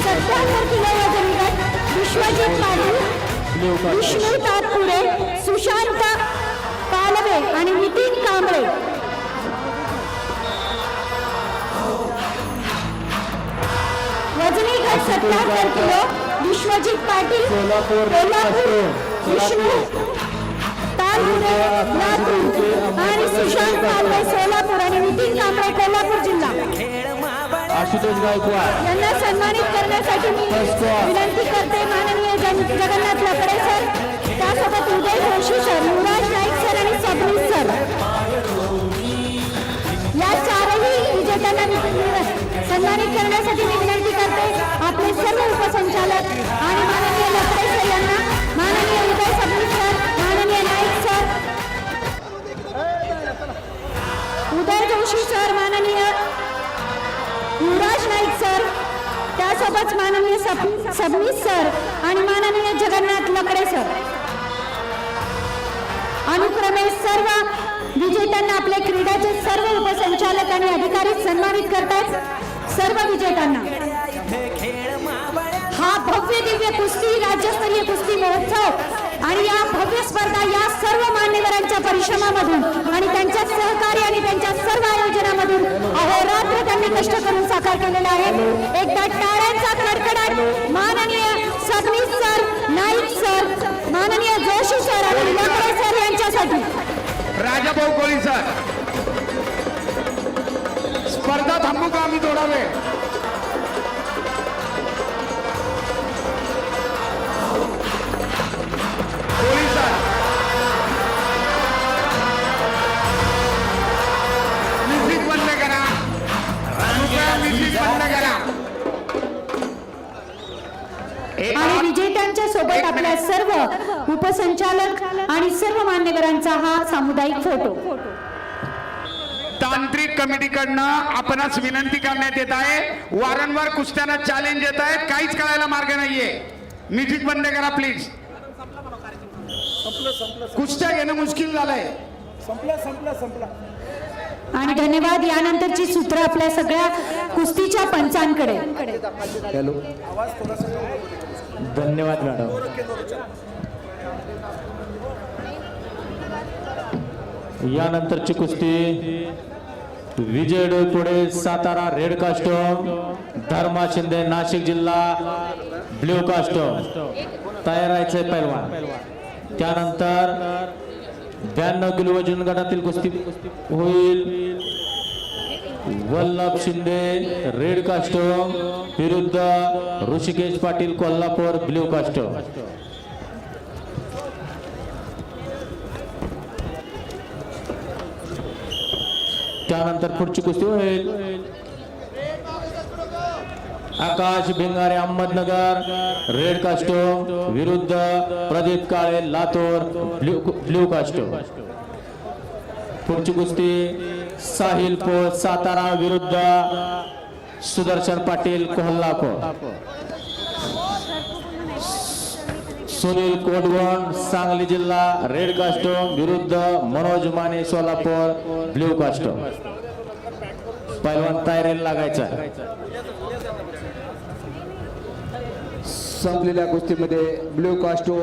सत्याहत्तर किलो वजन गट विश्वजित पाटील ब्ल्यू कार्ड विष्णू तातपुरे सुशांत पालवे आणि नितीन कांबळे वजनी गट सत्याहत्तर किलो विश्वजित पाटील कोल्हापूर. विष्णू तालपुरे आणि सुशांत पालवे सोलापूर आणि नितीन कांबळे कोल्हापूर जिल्हा आशुतोष गायकवाड. यांना सन्मानित करण्यासाठी मी. विनंती करते माननीय जगन्नाथ लकडे सर. त्यासोबत उदय जोशी सर युवराज नाईक सर आणि सबनीस सर. या चारही विजेत्यांना सन्मानित करण्यासाठी मी विनंती करते. आपले सर्व उपसंचालक सर. त्यासोबत माननीय सबनीस सर आणि माननीय जगन्नाथ लकडे सर. अनुक्रमे सर्व विजेत्यांना आपले क्रीडाचे सर्व उपसंचालक आणि अधिकारी सन्मानित करतात. सर्व विजेत्यांना. हा भव्य दिव्य कुस्ती राज्यस्तरीय कुस्ती महोत्सव आणि या भव्य स्पर्धा या सर्व मान्यवरांच्या परिश्रमामधून आणि त्यांच्या सहकार्य आणि त्यांच्या सर्व आयोजनामधून अहोरात्र त्यांनी कष्ट करून साकार केलेला आहे. एकदा टाळ्यांचा कडकडाट माननीय सबनीस सर नाईक सर माननीय जोशी सर आणि लकडे सर यांच्यासाठी. राजाभाऊ कोळी सर. स्पर्धा थांबू का आम्ही थोडा वेळ सोबत आपल्या सर्व उपसंचालक आणि सर्व मान्यवरांचा हा सामुदायिक फोटो. तांत्रिक कमिटीकडनं आपणास विनंती करण्यात येत आहे. वारंवार कुस्त्यांना चॅलेंज येत आहेत. काहीच कळायला मार्ग नाहीये. म्युझिक बंद करा प्लीज कुस्त्या घेणं मुश्किल झालंय. आणि धन्यवाद यानंतरची सूत्र आपल्या सगळ्या कुस्तीच्या पंचांकडे. हॅलो. धन्यवाद मॅडम. यानंतरची कुस्ती विजय डोईपुडे सातारा रेड कास्टम धर्मा शिंदे नाशिक जिल्हा ब्ल्यू कास्टम तयार राहायचंय पैलवान. त्यानंतर ब्याण्णव किलो वजन गटातील कुस्ती होईल. वल्लभ शिंदे रेड कास्टम विरुद्ध ऋषिकेश पाटील कोल्हापूर ब्ल्यू कास्टम त्यानंतर पुढची कुस्ती होईल. आकाश भिंगारे अहमदनगर रेड कास्टम विरुद्ध Pradeep Kale Latur blue blue costume पुढची कुस्ती साहिल पोळ सातारा विरुद्ध सुदर्शन पाटील कोल्हापूर. सुनील कोडवण सांगली जिल्हा रेड कास्टोम विरुद्ध मनोज माने सोलापूर ब्ल्यू कास्टोम. पहिलवान तयारीला लागायचा. संपलेल्या कुस्तीमध्ये ब्ल्यू कास्टो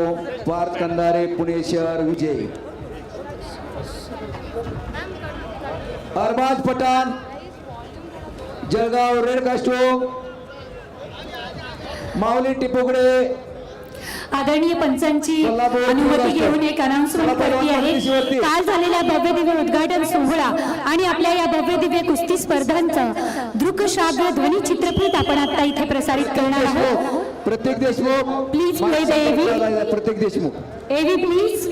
पार्थ कंदारे पुणे शहर विजय. अरबाज पठाण जळगाव रेड कास्टो माऊली टिपोगडे आदरणीय पंचांची अनुमती. घेऊन एक अनाउन्समेंट करते आहे. काल झालेल्या भव्य दिव्य उद्घाटन सोहळा आणि आपल्या या भव्य दिव्य कुस्ती स्पर्धांचं दृकश्राव्य ध्वनी चित्रफित आपण आता इथे प्रसारित करणार आहोत प्रत्येक Deshmukh Please play the AV. प्रत्येक देशमुख एव्ही प्लीज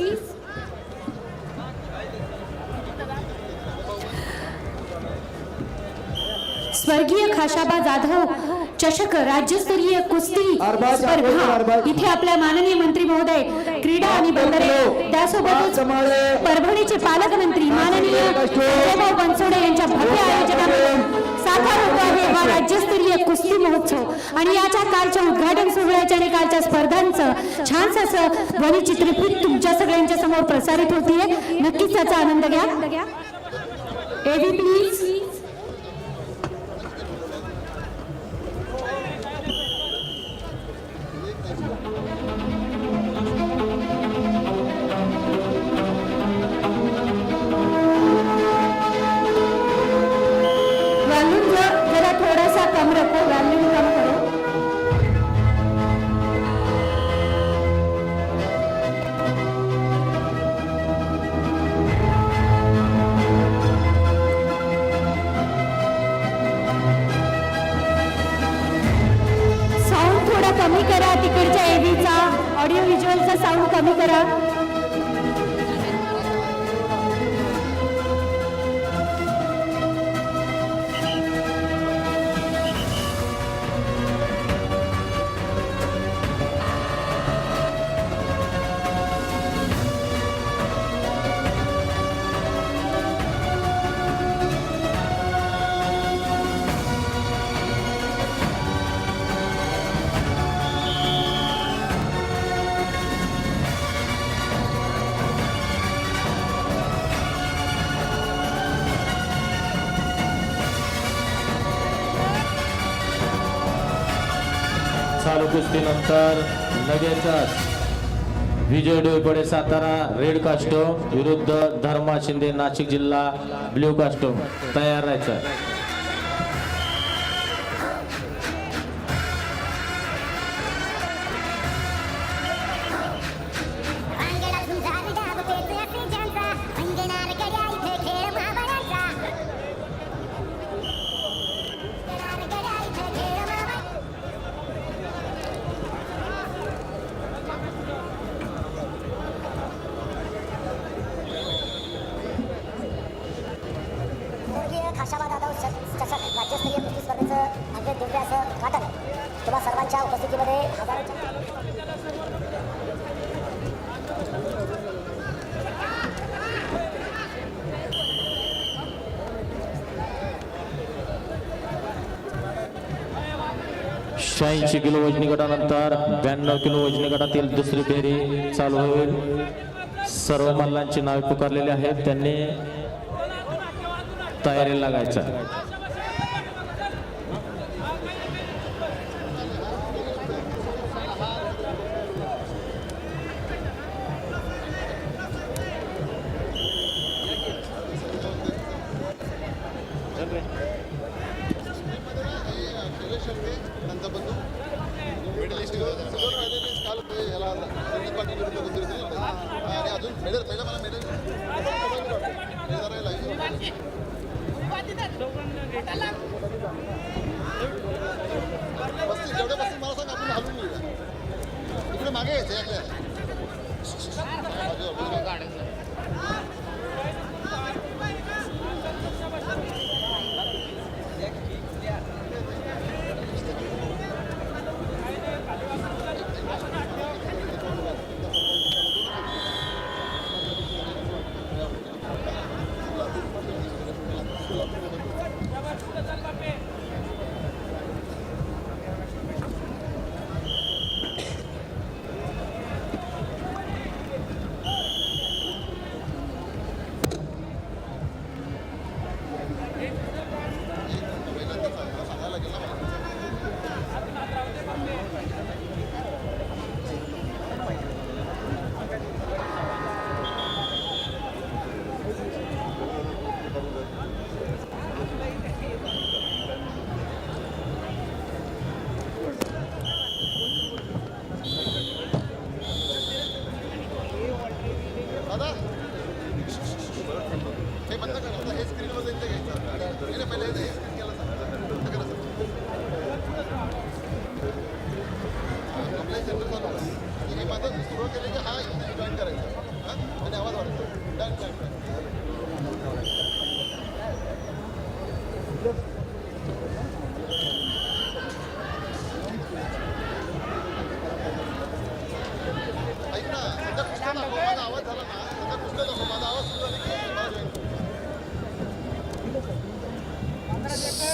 स्वर्गीय खाशाबा जाधव चषक राज्यस्तरीय कुस्ती स्पर्धा. इथे आपल्या माननीय मंत्री महोदय क्रीडा आणि बंदरे. त्यासोबतच. परभणीचे पालकमंत्री माननीय संजयभाऊ बनसोडे यांच्या भव्य आयोजनामधून साकार होतो आहे हा राज्यस्तरीय कुस्ती महोत्सव. आणि याच्या कालच्या उद्घाटन सोहळ्याच्या आणि कालच्या स्पर्धांचं छानस असं ध्वनी चित्रफित तुमच्या सगळ्यांच्या समोर प्रसारित होतीये. नक्कीच त्याचा आनंद घ्या. एव्ही प्लीज ऑडिओ व्हिज्युअलचा साऊंड कमी करा. चालू कुस्तीनंतर लगेचच विजय डोईपडे सातारा रेड कास्टोम विरुद्ध धर्मा शिंदे नाशिक जिल्हा ब्ल्यू कास्टोम. तयार राहायचं. तुम्हा सर्वांच्या उपस्थितीमध्ये शहाऐंशी किलो वजनी गटानंतर ब्याण्णव किलो वजनी गटातील दुसरी फेरी चालू होईल. सर्व मल्लांची नावे पुकारलेली आहेत. त्यांनी तयारी लागायचं. पस्तीस जेवढे पस्तीस मला सांग आपण हलवून इकडे मागे यायचं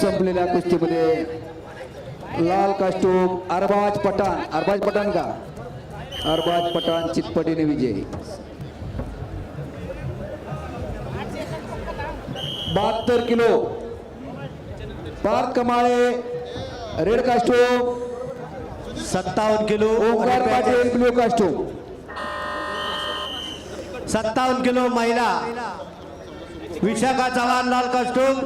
संपलेल्या कुस्तीमध्ये लाल कास्टूम अरबाज पठाण अरबाज पठाण का? अरबाज पठाण चितपटीने विजय. बहात्तर kilo. Parth Kamale red costume सत्तावन्न kilo. Omkar Patil. Blue costume. सत्तावन्न किलो महिला विशाखा चव्हाण लाल कस्टुम